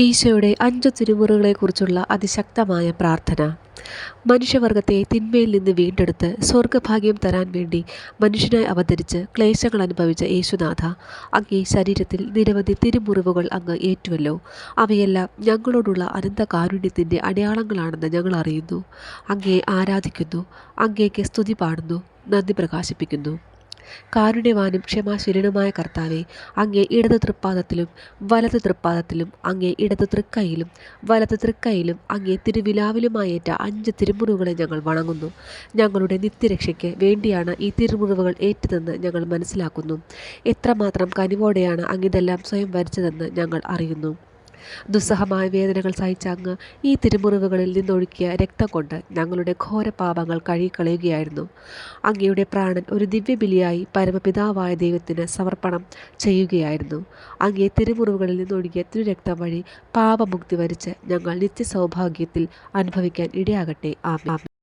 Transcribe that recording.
ഈശോയുടെ അഞ്ച് തിരുമുറകളെക്കുറിച്ചുള്ള അതിശക്തമായ പ്രാർത്ഥന. മനുഷ്യവർഗത്തെ തിന്മയിൽ നിന്ന് വീണ്ടെടുത്ത് സ്വർഗഭാഗ്യം തരാൻ വേണ്ടി മനുഷ്യനായി അവതരിച്ച് ക്ലേശങ്ങൾ അനുഭവിച്ച യേശുനാഥ അങ്ങേ ശരീരത്തിൽ നിരവധി തിരുമുറിവുകൾ അങ്ങ് ഏറ്റുവല്ലോ. അവയെല്ലാം ഞങ്ങളോടുള്ള അനന്ത കാരുണ്യത്തിന്റെ അടയാളങ്ങളാണെന്ന് ഞങ്ങൾ അറിയുന്നു. അങ്ങേ ആരാധിക്കുന്നു അങ്ങേക്ക് സ്തുതി പാടുന്നു നന്ദി പ്രകാശിപ്പിക്കുന്നു. കാരുണ്യവാനും ക്ഷമാശീലനുമായ കർത്താവെ അങ്ങേ ഇടത് തൃപ്പാദത്തിലും വലത് തൃപ്പാദത്തിലും അങ്ങേ ഇടത് തൃക്കൈയിലും വലത് തൃക്കൈയിലും അങ്ങേ തിരുവിലാവിലുമായേറ്റ അഞ്ച് തിരുമുറിവുകളെ ഞങ്ങൾ വണങ്ങുന്നു. ഞങ്ങളുടെ നിത്യരക്ഷയ്ക്ക് വേണ്ടിയാണ് ഈ തിരുമുറിവുകൾ ഏറ്റതെന്ന് ഞങ്ങൾ മനസ്സിലാക്കുന്നു. എത്രമാത്രം കനിവോടെയാണ് അങ്ങിതെല്ലാം സ്വയം വരിച്ചതെന്ന് ഞങ്ങൾ അറിയുന്നു. ദുസ്സഹമായ വേദനകൾ സഹിച്ച അങ്ങ് ഈ തിരുമുറിവുകളിൽ നിന്നൊഴുക്കിയ രക്തം കൊണ്ട് ഞങ്ങളുടെ ഘോരപാപങ്ങൾ കഴുകിക്കളയുകയായിരുന്നു. അങ്ങയുടെ പ്രാണൻ ഒരു ദിവ്യബലിയായി പരമപിതാവായ ദൈവത്തിന് സമർപ്പണം ചെയ്യുകയായിരുന്നു. അങ്ങേ തിരുമുറിവുകളിൽ നിന്നൊഴുകിയ തിരുരക്തം വഴി പാപമുക്തി വരിച്ച് ഞങ്ങൾ നിത്യസൗഭാഗ്യത്തിൽ അനുഭവിക്കാൻ ഇടയാകട്ടെ. ആമേൻ.